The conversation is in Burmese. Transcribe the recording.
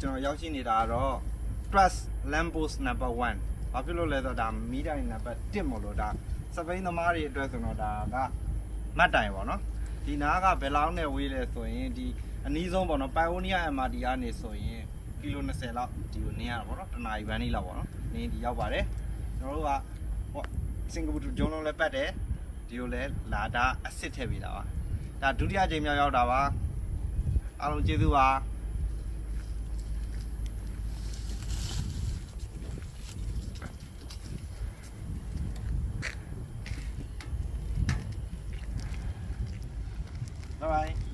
ကျွန်တော်ရောက်ရှိနေတာကတော့ Trust Lamppost number 1ဘာဖြစ်လို့လဲဆိုတော့ဒါမီးတိုင်နံပါတ်1မို့လို့ဒါစပိန်သမားတွေအတွက်ဆိုတော့ဒါကမတ်တိုင်ပေါ့နော်ဒီနားကဘယ်လောက်နဲ့ဝေးလဲဆိုရင်ဒီအနီးဆုံးပေါ့နော် Pioneer MRT ကနေဆိုရင်ကီလို20လောက်ဒီကိုနင်းရတာပေါ့နော်တနာရီဘန်းလေးလောက်ပေါ့နော်နင်းဒီရောက်ပါတယ်ကျွန်တော်တို့ကဟောစင်ကာပူတူဂျုံလုံးလည်းပတ်တယ်ဒီကိုလည်းလာတာအစ်စ်ထည့်ပေးတာပါဒါဒုတိယကြိမ်မြောက်ရောက်တာပါအားလုံးကျေးဇူးပါ 拜拜。